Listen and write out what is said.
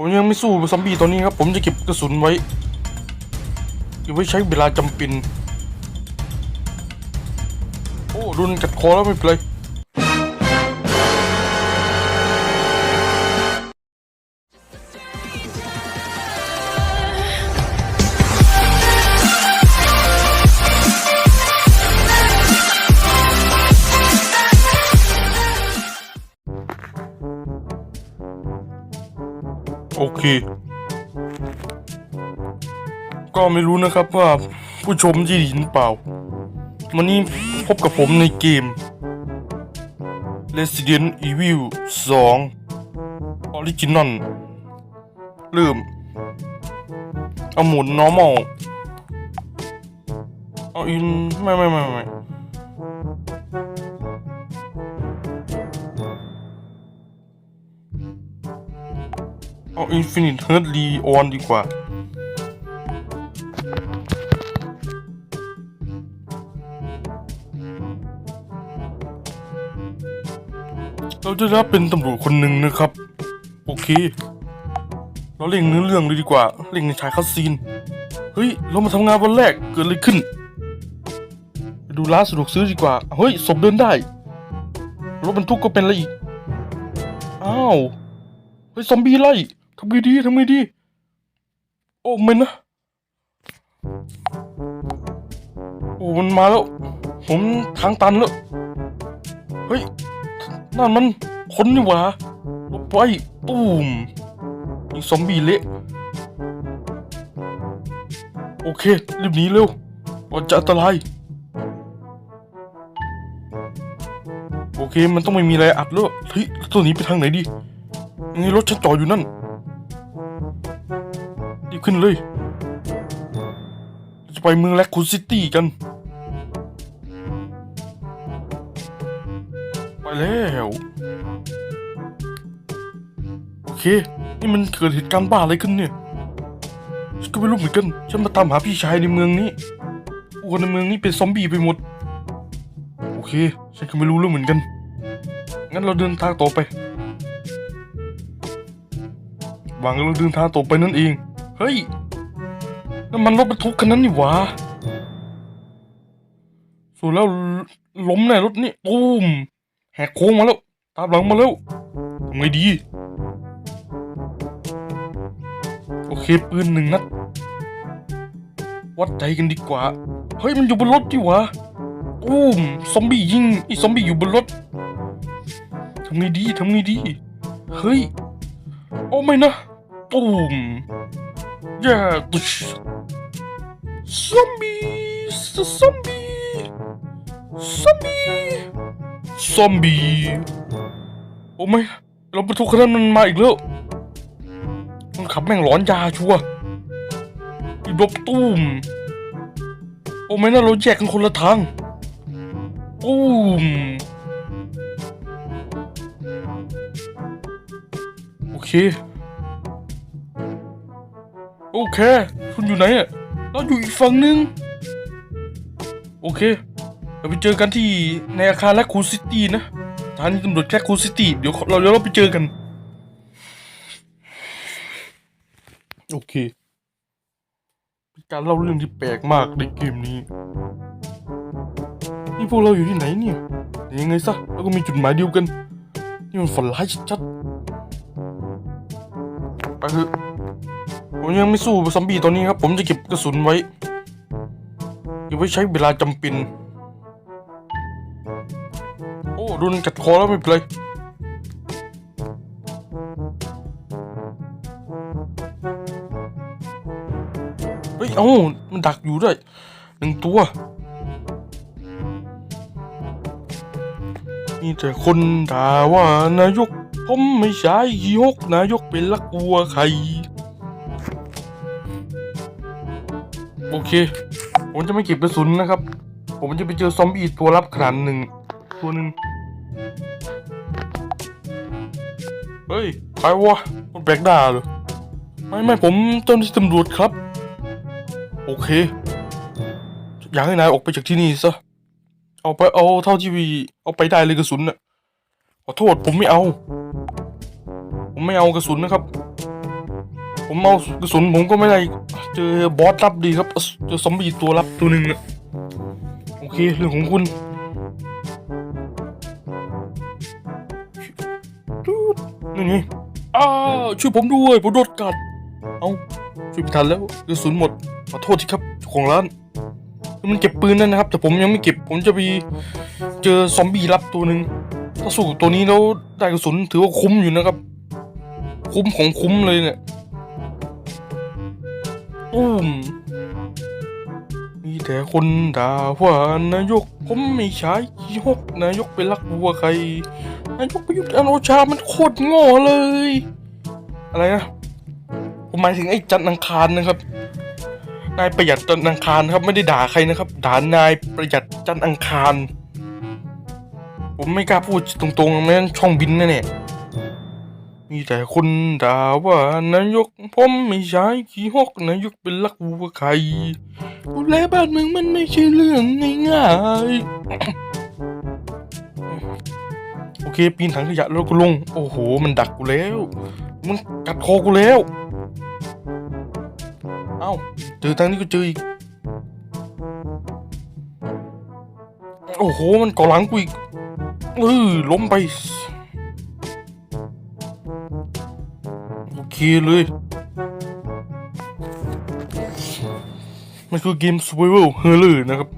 ผมยังไม่สู้ซอมบี้ตัวนี้ครับ ผมจะเก็บกระสุนไว้เก็บไว้ใช้เวลาจำเป็น โอ้โดนกัดคอแล้วไม่เป็นไร โอเค ก็ไม่รู้นะครับว่าผู้ชมจะได้ยินเปล่า วันนี้พบกับผมในเกม Resident Evil 2 Original เริ่ม เอาหมุน normal เอาอิน ไม่ไม่ไม่ไม่ เอา Infinite Heart Reon ดีกว่า เราจะรับเป็นตำรวจคนหนึ่งนะครับ โอเค เราเล่งเนื้อเรื่องเลยดีกว่าเล่งในฉายคัสซีน เฮ้ย เรามาทำงานวันแรกเกิดอะไรขึ้น ไปดูร้านสะดวกซื้อดีกว่า เฮ้ยศพเดินได้รถบรรทุกก็เป็นอะไรอีก อ้าว เฮ้ย ซอมบี้ไล่ ทำไงดีทำไงดี โอ้ม่นนะโอ้มันมาแล้ว ผมทางตันแล้ว เฮ้ย นั่นมันคนนี่หว่าลบไปตูมยิงซอมบี้เละ โอเค รีบหนีเร็วก่อนจะอันตราย โอเค มันต้องไม่มีอะไรอัดแล้วเฮ้ยตัวนี้ไปทางไหนดียังไงรถฉันจอดอยู่นั่น รีบขึ้นเลยจะไปเมืองแลคคูซิตี้กัน ไปแล้ว โอเค นี่มันเกิดเหตุการณ์บ้าอะไรขึ้นเนี่ยฉันก็ไม่รู้เหมือนกัน ฉันมาตามหาพี่ชายในเมืองนี้คนในเมืองนี้เป็นซอมบี้ไปหมด โอเค ฉันก็ไม่รู้เรื่องเหมือนกัน งั้นเราเดินทางต่อไปหวังเราเดินทางต่อไปนั่นเอง เฮ้ยนั่นมันรถบรรทุกคันนั้นนี่หว่าส่วนแล้วล้มแน่รถนี่ตูมแหกโค้งมาแล้ว ตามหลังมาแล้วทำไงดี โอเคปืนหนึ่งนัดวัดใจกันดีกว่า เฮ้ยมันอยู่บนรถดิวะตูมซอมบี้ยิงไอ้ซอมบี้อยู่บนรถทำไงดีทำไงดี เฮ้ย โอ้ไม่นะตูม อย่าตุชซอมบี้ซอมบี้ซอมบี้ซอมบี้โอ้ไม่เราบรรทุกคันนั้นมันมาอีกแล้วมันขับแม่งหลอนยาชัวร์อีบลบตุ้มโอ้ไม่นะเราแยกกันคนละทางตุ้มโอเค โอเคคุณอยู่ไหนอะเราอยู่อีกฝั่งนึง โอเคเราไปเจอกันที่ในอาคารแลคคูซิตี้นะสถานีตำรวจแลคคูซิตี้เดี๋ยวเราเดี๋ยวเราไปเจอกัน โอเคการเล่าเรื่องที่แปลกมากในเกมนี้ นี่พวกเราอยู่ที่ไหนเนี่ยแต่ยังไงซะเราก็มีจุดหมายเดียวกัน นี่มันฝันร้ายชัดๆไปเถอะ ผมยังไม่สู้ซอมบี้ตัวนี้ครับ ผมจะเก็บกระสุนไว้เก็บไว้ใช้เวลาจำเป็น โอ้โดนกัดคอแล้วไม่เป็นไรเฮ้ยเอ้ามันดักอยู่ด้วยหนึ่งตัว มีแต่คนด่าว่านายก ผมไม่ใช่ยกนายกเป็นลักวัวใคร โอเค ผมจะไม่เก็บกระสุนนะครับ ผมจะไปเจอซอมบี้ตัวรับขนาดหนึ่งตัวหนึ่งเฮ้ยใครวะคนแปลกหน้าเหรอไม่ไม่ผมเจ้าหน้าที่ตำรวจครับ โอเค อยากให้นายออกไปจากที่นี่ซะเอาไปเอาเท่าที่วีเอาไปได้เลยกระสุนน่ะขอโทษผมไม่เอา ผมไม่เอากระสุนนะครับ ผมเอากระสุนผมก็ไม่ได้เจอบอสรับดีครับเจอซอมบี้ตัวรับตัวหนึ่งอะโอเคเรื่องของคุณดูดนี่อ้าวช่วยผมด้วยผมโดนกัดเอาช่วยไม่ทันแล้วกระสุนหมดขอโทษทีครับเจ้าของร้านมันเก็บปืนนั่นนะครับ แต่ผมยังไม่เก็บผมจะไปเจอซอมบี้รับตัวหนึ่งถ้าสู้ตัวนี้แล้วได้กระสุนถือว่าคุ้มอยู่นะครับ คุ้มของคุ้มเลยเนี่ย อุ้ม มีแต่คนด่าว่านายกผมไม่ใช่ขี้หกนายกไปรักวัวใคร นายกประยุทธ์จันทร์โอชามันโคตรโง่เลย อะไรนะ ผมหมายถึงไอ้จันอังคารนะครับ นายประหยัดจันอังคารครับไม่ได้ด่าใครนะครับด่านายประหยัดจันอังคาร ผมไม่กล้าพูดตรงๆไม่งั้นช่องบินแน่ๆ มีแต่คนด่าว่านายกผมไม่ใช่ขี้หกนายกเป็นลักวัวใครดูแลบ้านเมืองมันไม่ใช่เรื่องง่ายๆ โอเค ปีนถังขยะแล้วก็ลง โอ้โห มันดักกูแล้ว มันกัดคอกูแล้ว เอ้า เจอทางนี้ก็เจออีก โอ้โห มันเกาะหลังกูอีกเออล้มไป คีเลย มันคือเกมสวิเวลเฮลือนะครับ